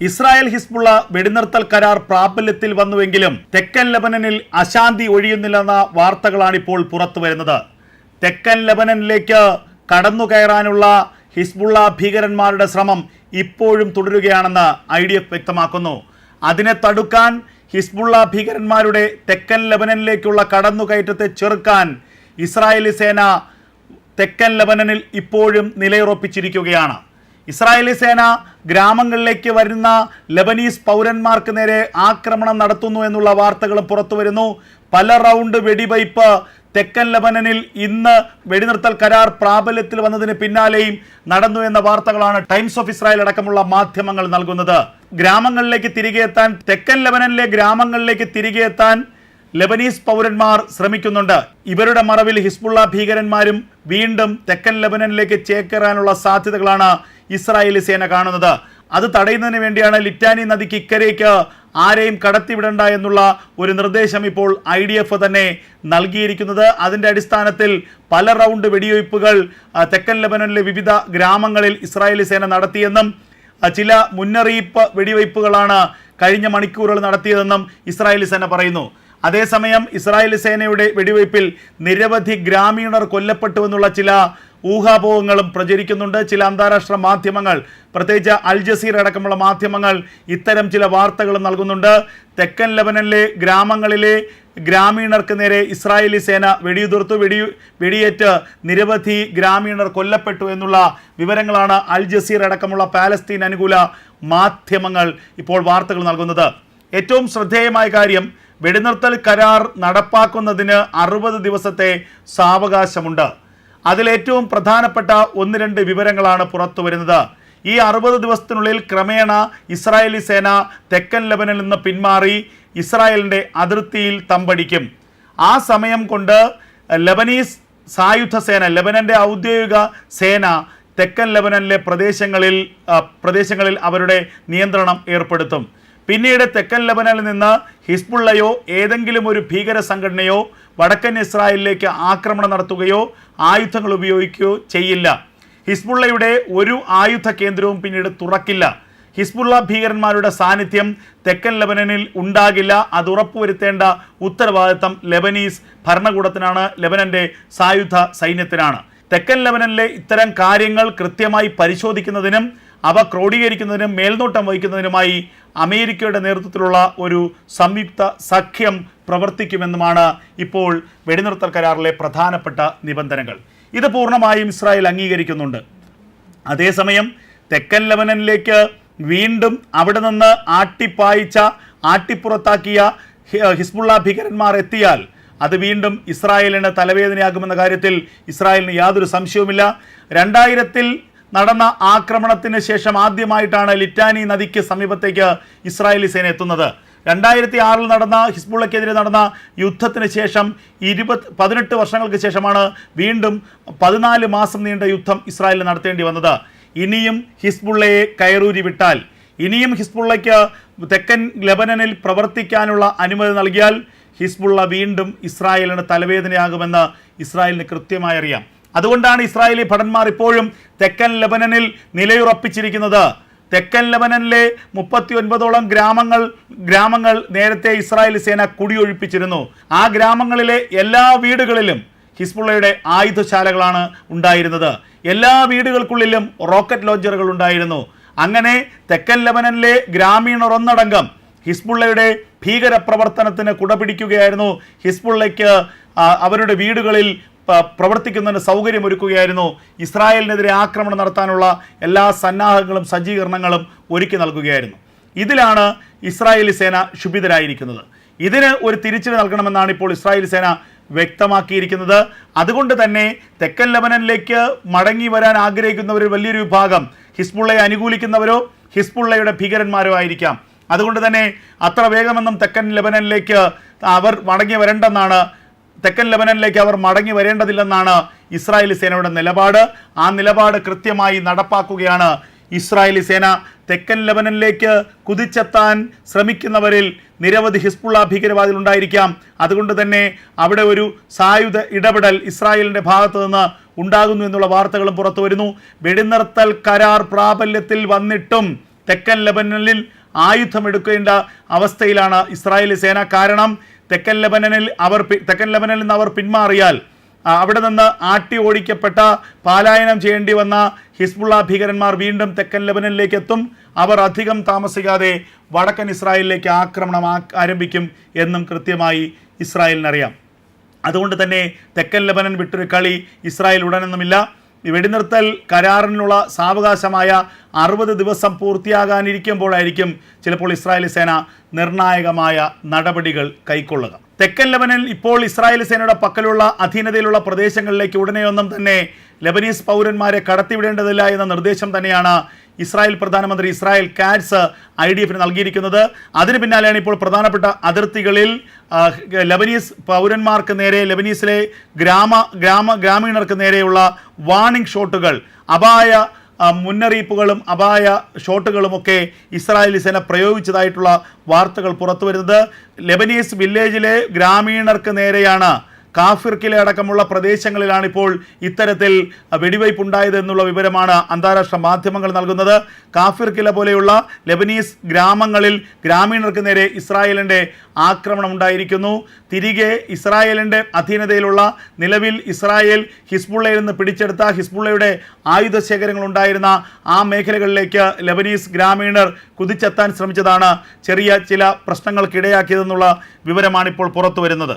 Israel Hezbollah വെടിനിർത്തൽ കരാർ പ്രാബല്യത്തിൽ വന്നുവെങ്കിലും തെക്കൻ ലബനനിൽ അശാന്തി ഒഴിയുന്നില്ലെന്ന വാർത്തകളാണ് ഇപ്പോൾ പുറത്തു വരുന്നത് തെക്കൻ ലബനനിലേക്ക് കടന്നു കയറാനുള്ള ഹിസ്ബുള്ള ഭീകരന്മാരുടെ ശ്രമം ഇപ്പോഴും തുടരുകയാണെന്ന് ഐ ഡി എഫ് വ്യക്തമാക്കുന്നു. അതിനെ തടുക്കാൻ ഹിസ്ബുള്ള ഭീകരന്മാരുടെ തെക്കൻ ലബനനിലേക്കുള്ള കടന്നുകയറ്റത്തെ ചെറുക്കാൻ ഇസ്രായേലി സേന തെക്കൻ ലബനനിൽ ഇപ്പോഴും നിലയുറപ്പിച്ചിരിക്കുകയാണ്. ഇസ്രായേലി സേന ഗ്രാമങ്ങളിലേക്ക് വരുന്ന ലബനീസ് പൗരന്മാർക്ക് നേരെ ആക്രമണം നടത്തുന്നു എന്നുള്ള വാർത്തകളും പുറത്തു വരുന്നു. പല റൗണ്ട് വെടിവയ്പ് തെക്കൻ ലബനനിൽ ഇന്ന് വെടിനിർത്തൽ കരാർ പ്രാബല്യത്തിൽ വന്നതിന് പിന്നാലെയും നടന്നു എന്ന വാർത്തകളാണ് ടൈംസ് ഓഫ് ഇസ്രായേൽ അടക്കമുള്ള മാധ്യമങ്ങൾ നൽകുന്നത്. ഗ്രാമങ്ങളിലേക്ക് തിരികെ എത്താൻ തെക്കൻ ലബനനിലെ ഗ്രാമങ്ങളിലേക്ക് തിരികെ എത്താൻ ലബനീസ് പൗരന്മാർ ശ്രമിക്കുന്നുണ്ട്. ഇവരുടെ മറവിൽ ഹിസ്ബുള്ള ഭീകരന്മാരും വീണ്ടും തെക്കൻ ലബനനിലേക്ക് ചേക്കേറാനുള്ള സാധ്യതകളാണ് ഇസ്രായേലി സേന കാണുന്നത്. അത് തടയുന്നതിന് വേണ്ടിയാണ് ലിറ്റാനി നദിക്ക് ഇക്കരയ്ക്ക് ആരെയും കടത്തിവിടണ്ട എന്നുള്ള ഒരു നിർദ്ദേശം ഇപ്പോൾ ഐ ഡി എഫ് തന്നെ നൽകിയിരിക്കുന്നത്. അതിന്റെ അടിസ്ഥാനത്തിൽ പല റൗണ്ട് വെടിവയ്പ്പുകൾ തെക്കൻ ലബനനിലെ വിവിധ ഗ്രാമങ്ങളിൽ ഇസ്രായേലി സേന നടത്തിയെന്നും ചില മുന്നറിയിപ്പ് വെടിവയ്പ്പുകളാണ് കഴിഞ്ഞ മണിക്കൂറുകൾ നടത്തിയതെന്നും ഇസ്രായേലി സേന പറയുന്നു. അതേസമയം ഇസ്രായേലി സേനയുടെ വെടിവയ്പ്പിൽ നിരവധി ഗ്രാമീണർ കൊല്ലപ്പെട്ടുവെന്നുള്ള ചില ഊഹാപോഹങ്ങളും പ്രചരിക്കുന്നുണ്ട്. ചില അന്താരാഷ്ട്ര മാധ്യമങ്ങൾ പ്രത്യേകിച്ച് അൽ ജസീർ അടക്കമുള്ള മാധ്യമങ്ങൾ ഇത്തരം ചില വാർത്തകൾ നൽകുന്നുണ്ട്. തെക്കൻ ലബനനിലെ ഗ്രാമങ്ങളിലെ ഗ്രാമീണർക്ക് നേരെ ഇസ്രായേലി സേന വെടിയുതിർത്തു. വെടി വെടിയേറ്റ് നിരവധി ഗ്രാമീണർ കൊല്ലപ്പെട്ടു എന്നുള്ള വിവരങ്ങളാണ് അൽ ജസീർ അടക്കമുള്ള പാലസ്തീൻ അനുകൂല മാധ്യമങ്ങൾ ഇപ്പോൾ വാർത്തകൾ നൽകുന്നത്. ഏറ്റവും ശ്രദ്ധേയമായ കാര്യം വെടിനിർത്തൽ കരാർ നടപ്പാക്കുന്നതിന് അറുപത് ദിവസത്തെ സാവകാശമുണ്ട്. അതിലേറ്റവും പ്രധാനപ്പെട്ട ഒന്ന് രണ്ട് വിവരങ്ങളാണ് പുറത്തു വരുന്നത്. ഈ അറുപത് ദിവസത്തിനുള്ളിൽ ക്രമേണ ഇസ്രായേലി സേന തെക്കൻ ലബനിൽ നിന്ന് പിന്മാറി ഇസ്രായേലിന്റെ അതിർത്തിയിൽ തമ്പടിക്കും. ആ സമയം കൊണ്ട് ലബനീസ് സായുധ സേന ലബനന്റെ ഔദ്യോഗിക സേന തെക്കൻ ലബനനിലെ പ്രദേശങ്ങളിൽ പ്രദേശങ്ങളിൽ അവരുടെ നിയന്ത്രണം ഏർപ്പെടുത്തും. പിന്നീട് തെക്കൻ ലബനനിൽ നിന്ന് ഹിസ്ബുള്ളയോ ഏതെങ്കിലും ഒരു ഭീകര സംഘടനയോ വടക്കൻ ഇസ്രായേലിലേക്ക് ആക്രമണം നടത്തുകയോ ആയുധങ്ങൾ ഉപയോഗിക്കുകയോ ചെയ്യില്ല. ഹിസ്ബുള്ളയുടെ ഒരു ആയുധ കേന്ദ്രവും പിന്നീട് തുറക്കില്ല. ഹിസ്ബുള്ള ഭീകരന്മാരുടെ സാന്നിധ്യം തെക്കൻ ലബനനിൽ ഉണ്ടാകില്ല. അത് ഉറപ്പുവരുത്തേണ്ട ഉത്തരവാദിത്തം ലെബനീസ് ഭരണകൂടത്തിനാണ്. ലെബനന്റെ സായുധ സൈന്യത്തിനാണ്. തെക്കൻ ലെബനനിലെ ഇത്തരം കാര്യങ്ങൾ കൃത്യമായി പരിശോധിക്കുന്നതിനും അവ ക്രോഡീകരിക്കുന്നതിനും മേൽനോട്ടം വഹിക്കുന്നതിനുമായി അമേരിക്കയുടെ നേതൃത്വത്തിലുള്ള ഒരു സംയുക്ത സഖ്യം പ്രവർത്തിക്കുമെന്നുമാണ് ഇപ്പോൾ വെടിനിർത്തൽ കരാറിലെ പ്രധാനപ്പെട്ട നിബന്ധനകൾ. ഇത് പൂർണമായും ഇസ്രായേൽ അംഗീകരിക്കുന്നുണ്ട്. അതേസമയം തെക്കൻ ലബനനിലേക്ക് വീണ്ടും അവിടെ നിന്ന് ആട്ടിപ്പായിച്ച ആട്ടിപ്പുറത്താക്കിയ ഹിസ്ബുള്ള ഭീകരന്മാർ എത്തിയാൽ അത് വീണ്ടും ഇസ്രായേലിന് തലവേദനയാകുമെന്ന കാര്യത്തിൽ ഇസ്രായേലിന് യാതൊരു സംശയവുമില്ല. രണ്ടായിരത്തിൽ നടന്ന ആക്രമണത്തിന് ശേഷം ആദ്യമായിട്ടാണ് ലിറ്റാനി നദിക്ക് സമീപത്തേക്ക് ഇസ്രായേലി സേന എത്തുന്നത്. രണ്ടായിരത്തി ആറിൽ നടന്ന ഹിസ്ബുള്ളക്കെതിരെ നടന്ന യുദ്ധത്തിന് ശേഷം ഇരുപത് പതിനെട്ട് വർഷങ്ങൾക്ക് ശേഷമാണ് വീണ്ടും പതിനാല് മാസം നീണ്ട യുദ്ധം ഇസ്രായേലിൽ നടത്തേണ്ടി വന്നത്. ഇനിയും ഹിസ്ബുള്ളയെ കയറൂരി വിട്ടാൽ ഇനിയും ഹിസ്ബുള്ളയ്ക്ക് തെക്കൻ ലെബനനിൽ പ്രവർത്തിക്കാനുള്ള അനുമതി നൽകിയാൽ ഹിസ്ബുള്ള വീണ്ടും ഇസ്രായേലിന് തലവേദനയാകുമെന്ന് ഇസ്രായേലിന് കൃത്യമായി അറിയാം. അതുകൊണ്ടാണ് ഇസ്രായേലി ഭടന്മാർ ഇപ്പോഴും തെക്കൻ ലബനനിൽ നിലയുറപ്പിച്ചിരിക്കുന്നത്. തെക്കൻ ലബനനിലെ മുപ്പത്തി ഒൻപതോളം ഗ്രാമങ്ങൾ ഗ്രാമങ്ങൾ നേരത്തെ ഇസ്രായേൽ സേന കുടിയൊഴിപ്പിച്ചിരുന്നു. ആ ഗ്രാമങ്ങളിലെ എല്ലാ വീടുകളിലും ഹിസ്ബുള്ളയുടെ ആയുധശാലകളാണ് ഉണ്ടായിരുന്നത്. എല്ലാ വീടുകൾക്കുള്ളിലും റോക്കറ്റ് ലോഞ്ചറുകൾ ഉണ്ടായിരുന്നു. അങ്ങനെ തെക്കൻ ലബനനിലെ ഗ്രാമീണർ ഒന്നടങ്കം ഹിസ്ബുള്ളയുടെ ഭീകര പ്രവർത്തനത്തിന് കുടപിടിക്കുകയായിരുന്നു ഹിസ്ബുള്ളയ്ക്ക് അവരുടെ വീടുകളിൽ പ്രവർത്തിക്കുന്നതിന് സൗകര്യമൊരുക്കുകയായിരുന്നു. ഇസ്രായേലിനെതിരെ ആക്രമണം നടത്താനുള്ള എല്ലാ സന്നാഹങ്ങളും സജ്ജീകരണങ്ങളും ഒരുക്കി നൽകുകയായിരുന്നു. ഇതിലാണ് ഇസ്രായേലി സേന ക്ഷുഭിതരായിരിക്കുന്നത് ഇതിന് ഒരു തിരിച്ചടി നൽകണമെന്നാണ് ഇപ്പോൾ ഇസ്രായേലി സേന വ്യക്തമാക്കിയിരിക്കുന്നത്. അതുകൊണ്ട് തന്നെ തെക്കൻ ലബനനിലേക്ക് മടങ്ങി വരാൻ ആഗ്രഹിക്കുന്നവരിൽ വലിയൊരു വിഭാഗം ഹിസ്ബുള്ളയെ അനുകൂലിക്കുന്നവരോ ഹിസ്ബുള്ളയുടെ ഭീകരന്മാരോ ആയിരിക്കാം. അതുകൊണ്ട് തന്നെ അത്ര വേഗമൊന്നും തെക്കൻ ലബനനിലേക്ക് അവർ മടങ്ങി വരേണ്ടെന്നാണ് തെക്കൻ ലബനനിലേക്ക് അവർ മടങ്ങി വരേണ്ടതില്ലെന്നാണ് ഇസ്രായേലി സേനയുടെ നിലപാട്. ആ നിലപാട് കൃത്യമായി നടപ്പാക്കുകയാണ് ഇസ്രായേലി സേന. തെക്കൻ ലബനനിലേക്ക് കുതിച്ചെത്താൻ ശ്രമിക്കുന്നവരിൽ നിരവധി ഹിസ്ബുള്ള ഭീകരവാദികൾ ഉണ്ടായിരിക്കാം. അതുകൊണ്ട് തന്നെ അവിടെ ഒരു സായുധ ഇടപെടൽ ഇസ്രായേലിന്റെ ഭാഗത്തു നിന്ന് ഉണ്ടാകുന്നു എന്നുള്ള വാർത്തകളും പുറത്തു വരുന്നു. വെടിനിർത്തൽ കരാർ പ്രാബല്യത്തിൽ വന്നിട്ടും തെക്കൻ ലബനനിൽ ആയുധമെടുക്കേണ്ട അവസ്ഥയിലാണ് ഇസ്രായേലി സേന. കാരണം തെക്കൻ ലബനനിൽ അവർ തെക്കൻ ലബനനിൽ നിന്ന് അവർ പിന്മാറിയാൽ അവിടെ നിന്ന് ആട്ടി ഓടിക്കപ്പെട്ട പാലായനം ചെയ്യേണ്ടി വന്ന ഹിസ്ബുള്ള ഭീകരന്മാർ വീണ്ടും തെക്കൻ ലബനനിലേക്ക് എത്തും. അവർ അധികം താമസിക്കാതെ വടക്കൻ ഇസ്രായേലിലേക്ക് ആക്രമണം ആരംഭിക്കും എന്നും കൃത്യമായി ഇസ്രായേലിനറിയാം. അതുകൊണ്ട് തന്നെ തെക്കൻ ലബനൻ വിട്ടൊരു കളി ഇസ്രായേൽ ഉടനൊന്നുമില്ല. വെടിനിർത്തൽ കരാറിനുള്ള സാവകാശമായ അറുപത് ദിവസം പൂർത്തിയാകാനിരിക്കുമ്പോഴായിരിക്കും ചിലപ്പോൾ ഇസ്രായേലി സേന നിർണായകമായ നടപടികൾ കൈക്കൊള്ളുക. തെക്കൻ ലെബനിൽ ഇപ്പോൾ ഇസ്രായേൽ സേനയുടെ പക്കലുള്ള അധീനതയിലുള്ള പ്രദേശങ്ങളിലേക്ക് ഉടനെയൊന്നും തന്നെ ലബനീസ് പൗരന്മാരെ കടത്തിവിടേണ്ടതില്ല എന്ന നിർദ്ദേശം തന്നെയാണ് ഇസ്രായേൽ പ്രധാനമന്ത്രി ഇസ്രായേൽ കാറ്റ്സ് ഐ ഡി എഫിന് നൽകിയിരിക്കുന്നത്. അതിന് പിന്നാലെയാണ് ഇപ്പോൾ പ്രധാനപ്പെട്ട അതിർത്തികളിൽ ലബനീസ് പൗരന്മാർക്ക് നേരെ ലബനീസിലെ ഗ്രാമ ഗ്രാമ ഗ്രാമീണർക്ക് നേരെയുള്ള വാണിംഗ് ഷോട്ടുകൾ അപായ മുന്നറിയിപ്പുകളും അപായ ഷോട്ടുകളുമൊക്കെ ഇസ്രായേലി സേന പ്രയോഗിച്ചതായിട്ടുള്ള വാർത്തകൾ പുറത്തു വരുന്നത് ലെബനീസ് വില്ലേജിലെ ഗ്രാമീണർക്ക് നേരെയാണ് കാഫിർക്കിലെ അടക്കമുള്ള പ്രദേശങ്ങളിലാണ് ഇപ്പോൾ ഇത്തരത്തിൽ വെടിവയ്പ് ഉണ്ടായത് എന്നുള്ള വിവരമാണ് അന്താരാഷ്ട്ര മാധ്യമങ്ങൾ നൽകുന്നത്. കാഫിർക്കില പോലെയുള്ള ലെബനീസ് ഗ്രാമങ്ങളിൽ ഗ്രാമീണർക്ക് നേരെ ഇസ്രായേലിന്റെ ആക്രമണം ഉണ്ടായിരിക്കുന്നു. തിരികെ ഇസ്രായേലിന്റെ അധീനതയിലുള്ള നിലവിൽ ഇസ്രായേൽ ഹിസ്ബുള്ളയിൽ നിന്ന് പിടിച്ചെടുത്ത ഹിസ്ബുള്ളയുടെ ആയുധ ശേഖരങ്ങൾ ഉണ്ടായിരുന്ന ആ മേഖലകളിലേക്ക് ലെബനീസ് ഗ്രാമീണർ കുതിച്ചെത്താൻ ശ്രമിച്ചതാണ് ചെറിയ ചില പ്രശ്നങ്ങൾക്കിടയാക്കിയതെന്നുള്ള വിവരമാണിപ്പോൾ പുറത്തു വരുന്നത്